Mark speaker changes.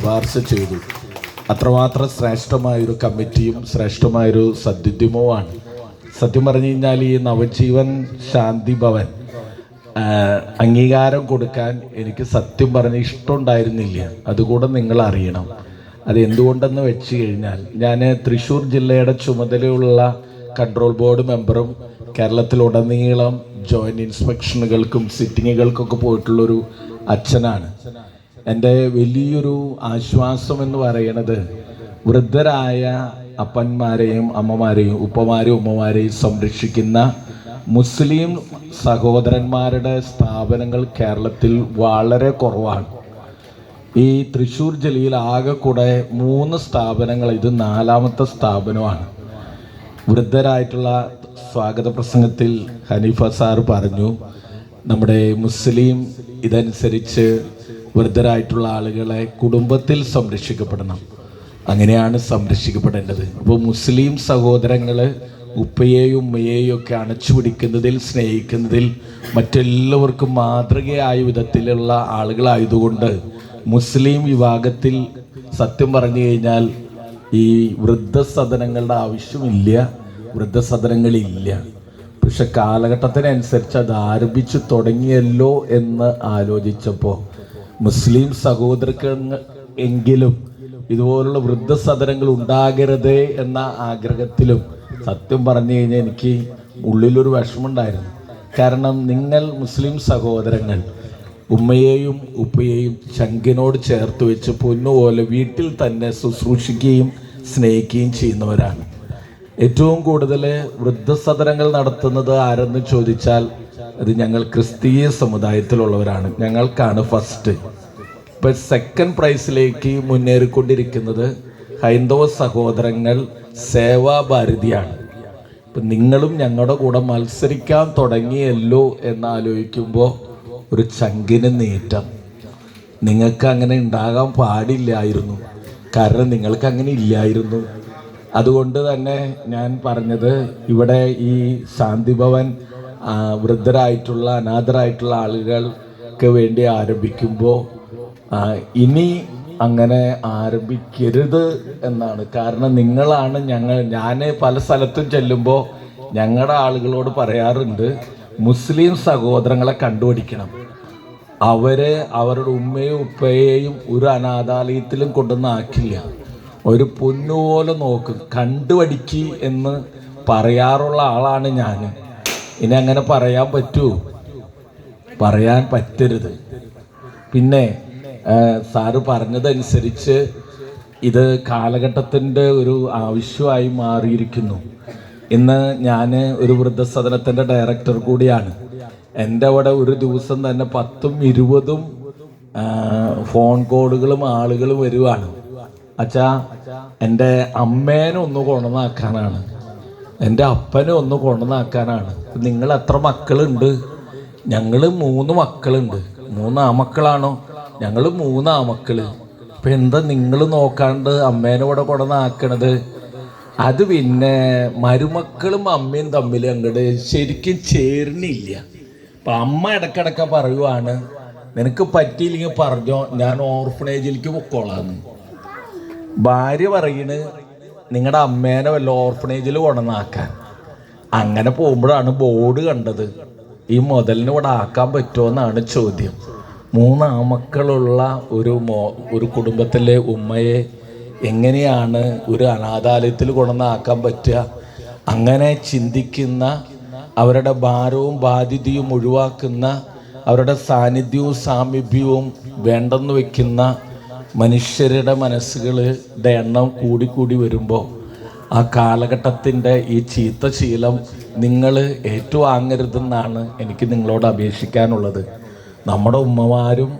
Speaker 1: ശുപാർശ ചെയ്തു. അത്രമാത്രം ശ്രേഷ്ഠമായൊരു കമ്മിറ്റിയും ശ്രേഷ്ഠമായൊരു സദ്യുദ്യമവുമാണ് സത്യം പറഞ്ഞു കഴിഞ്ഞാൽ ഈ നവജീവൻ ശാന്തി ഭവൻ അംഗീകാരം കൊടുക്കാൻ എനിക്ക് സത്യം പറഞ്ഞ് ഇഷ്ടമുണ്ടായിരുന്നില്ല. അതുകൂടെ നിങ്ങൾ അറിയണം. അത് എന്തുകൊണ്ടെന്ന് വെച്ച് കഴിഞ്ഞാൽ ഞാൻ തൃശ്ശൂർ ജില്ലയുടെ ചുമതലയുള്ള കൺട്രോൾ ബോർഡ് മെമ്പറും കേരളത്തിലുടനീളം ജോയിന്റ് ഇൻസ്പെക്ഷനുകൾക്കും സിറ്റിങ്ങുകൾക്കൊക്കെ പോയിട്ടുള്ളൊരു അച്ഛനാണ്. എന്റെ വലിയൊരു ആശ്വാസം എന്ന് പറയുന്നത് വൃദ്ധരായ അപ്പന്മാരെയും അമ്മമാരെയും ഉപ്പമാരെയും ഉമ്മമാരെയും സംരക്ഷിക്കുന്ന മുസ്ലിം സഹോദരന്മാരുടെ സ്ഥാപനങ്ങൾ കേരളത്തിൽ വളരെ കുറവാണ്. ഈ തൃശ്ശൂർ ജില്ലയിൽ ആകെ കൂടെ മൂന്ന് സ്ഥാപനങ്ങൾ ഇത് നാലാമത്തെ സ്ഥാപനമാണ്. വൃദ്ധരായിട്ടുള്ള സ്വാഗത പ്രസംഗത്തിൽ ഹനീഫ സാർ പറഞ്ഞു നമ്മുടെ മുസ്ലിം ഇതനുസരിച്ച് വൃദ്ധരായിട്ടുള്ള ആളുകളെ കുടുംബത്തിൽ സംരക്ഷിക്കപ്പെടണം. അങ്ങനെയാണ് സംരക്ഷിക്കപ്പെടേണ്ടത്. അപ്പോൾ മുസ്ലിം സഹോദരങ്ങൾ ഉപ്പയെയും ഉമ്മയെയും ഒക്കെ അണച്ചു പിടിക്കുന്നതിൽ സ്നേഹിക്കുന്നതിൽ മറ്റെല്ലാവർക്കും മാതൃകയായ വിധത്തിലുള്ള ആളുകളായതുകൊണ്ട് മുസ്ലിം വിഭാഗത്തിൽ സത്യം പറഞ്ഞു കഴിഞ്ഞാൽ ഈ വൃദ്ധസദനങ്ങളുടെ ആവശ്യമില്ല വൃദ്ധസദനങ്ങളില്ല. പക്ഷെ കാലഘട്ടത്തിനനുസരിച്ച് അത് ആരംഭിച്ചു തുടങ്ങിയല്ലോ എന്ന് ആലോചിച്ചപ്പോൾ മുസ്ലിം സഹോദരക്ക് എങ്കിലും ഇതുപോലുള്ള വൃദ്ധസദനങ്ങൾ ഉണ്ടാകരുത് എന്ന ആഗ്രഹത്തിലും സത്യം പറഞ്ഞു കഴിഞ്ഞാൽ എനിക്ക് ഉള്ളിലൊരു വിഷമമുണ്ടായിരുന്നു. കാരണം നിങ്ങൾ മുസ്ലിം സഹോദരങ്ങൾ ഉമ്മയെയും ഉപ്പയെയും ചങ്കിനോട് ചേർത്ത് വെച്ച് പൊന്നുപോലെ വീട്ടിൽ തന്നെ ശുശ്രൂഷിക്കുകയും സ്നേഹിക്കുകയും ചെയ്യുന്നവരാണ്. ഏറ്റവും കൂടുതൽ വൃദ്ധസദനങ്ങൾ നടത്തുന്നത് ആരെന്ന് ചോദിച്ചാൽ അത് ഞങ്ങൾ ക്രിസ്തീയ സമുദായത്തിലുള്ളവരാണ്. ഞങ്ങൾക്കാണ് ഫസ്റ്റ് ഇപ്പം സെക്കൻഡ് പ്രൈസിലേക്ക് മുന്നേറിക്കൊണ്ടിരിക്കുന്നത് ഹൈന്ദവ സഹോദരങ്ങൾ സേവാഭാരതിയാണ്. ഇപ്പം നിങ്ങളും ഞങ്ങളുടെ കൂടെ മത്സരിക്കാൻ തുടങ്ങിയല്ലോ എന്ന് ആലോചിക്കുമ്പോൾ ഒരു ചങ്കിന് നീറ്റം നിങ്ങൾക്ക് അങ്ങനെ ഉണ്ടാകാൻ പാടില്ലായിരുന്നു. കാരണം നിങ്ങൾക്ക് അങ്ങനെ ഇല്ലായിരുന്നു. അതുകൊണ്ട് തന്നെ ഞാൻ പറഞ്ഞത് ഇവിടെ ഈ ശാന്തിഭവൻ വൃദ്ധരായിട്ടുള്ള അനാഥരായിട്ടുള്ള ആളുകൾക്ക് വേണ്ടി ആരംഭിക്കുമ്പോൾ ഇനി അങ്ങനെ ആരംഭിക്കരുത് എന്നാണ്. കാരണം നിങ്ങളാണ് ഞങ്ങൾ ഞാൻ പല സ്ഥലത്തും ചെല്ലുമ്പോൾ ഞങ്ങളുടെ ആളുകളോട് പറയാറുണ്ട് മുസ്ലിം സഹോദരങ്ങളെ കണ്ടുപിടിക്കണം. അവരെ അവരുടെ ഉമ്മയും ഉപ്പയെയും ഒരു അനാഥാലയത്തിലും കൊണ്ടുവന്ന് ആക്കില്ല. ഒരു പൊന്നുപോലെ നോക്കും. കണ്ടുപഠിക്കി എന്ന് പറയാറുള്ള ആളാണ് ഞാൻ ഇനി അങ്ങനെ പറയാൻ പറ്റൂ. പറയാൻ പറ്റരുത്. പിന്നെ സാറ് പറഞ്ഞതനുസരിച്ച് ഇത് കാലഘട്ടത്തിന്റെ ഒരു ആവശ്യമായി മാറിയിരിക്കുന്നു. ഇന്ന് ഞാൻ ഒരു വൃദ്ധസദനത്തിന്റെ ഡയറക്ടർ കൂടിയാണ്. എന്റെ അവിടെ ഒരു ദിവസം തന്നെ പത്തും ഇരുപതും ഫോൺ കോളുകളും ആളുകളും വരുവാണ്. അച്ഛാ എന്റെ അമ്മേനെ ഒന്ന് കൊണ്ടുവന്നാക്കാനാണ് എന്റെ അപ്പനെ ഒന്ന് കൊണ്ടുവന്നാക്കാനാണ്. നിങ്ങൾ എത്ര മക്കളുണ്ട്? ഞങ്ങൾ മൂന്ന് മക്കളുണ്ട്. മൂന്ന് ആമക്കളാണോ ഞങ്ങൾ മൂന്ന് ആമക്കൾ ഇപ്പം എന്താ നിങ്ങൾ നോക്കാണ്ട് അമ്മേനെ കൂടെ കൊണ്ടുവന്നാക്കണത്? അത് പിന്നെ മരുമക്കളും അമ്മയും തമ്മിൽ അങ്ങോട്ട് ശരിക്കും ചേർന്നില്ല അപ്പം അമ്മ ഇടക്കിടക്ക് പറയുവാണ് നിനക്ക് പറ്റിയില്ലെങ്കിൽ പറഞ്ഞോ ഞാൻ ഓർഫണേജിലേക്ക് പൊക്കോളാന്ന്. ഭാര്യ പറയണ് നിങ്ങളുടെ അമ്മേനെ വല്ല ഓർഫണേജിൽ കൊണ്ടുവന്നാക്കാൻ അങ്ങനെ പോകുമ്പോഴാണ് ബോർഡ് കണ്ടത്. ഈ മുതലിന് ഇവിടെ ആക്കാൻ പറ്റുമോ എന്നാണ് ചോദ്യം. മൂന്നാമക്കളുള്ള ഒരു മോ ഒരു കുടുംബത്തിലെ ഉമ്മയെ എങ്ങനെയാണ് ഒരു അനാഥാലയത്തിൽ കൊണ്ടുവന്നാക്കാൻ പറ്റുക? അങ്ങനെ ചിന്തിക്കുന്ന അവരുടെ ഭാരവും ബാധ്യതയും ഒഴിവാക്കുന്ന അവരുടെ സാന്നിധ്യവും സാമീപ്യവും വേണ്ടെന്ന് വെക്കുന്ന മനുഷ്യരുടെ മനസ്സുകളുടെ എണ്ണം കൂടിക്കൂടി വരുമ്പോൾ ആ കാലഘട്ടത്തിന്റെ ഈ ചീത്ത ശീലം നിങ്ങൾ ഏറ്റുവാങ്ങരുതെന്നാണ് എനിക്ക് നിങ്ങളോട് അപേക്ഷിക്കാനുള്ളത്. നമ്മുടെ ഉമ്മമാരും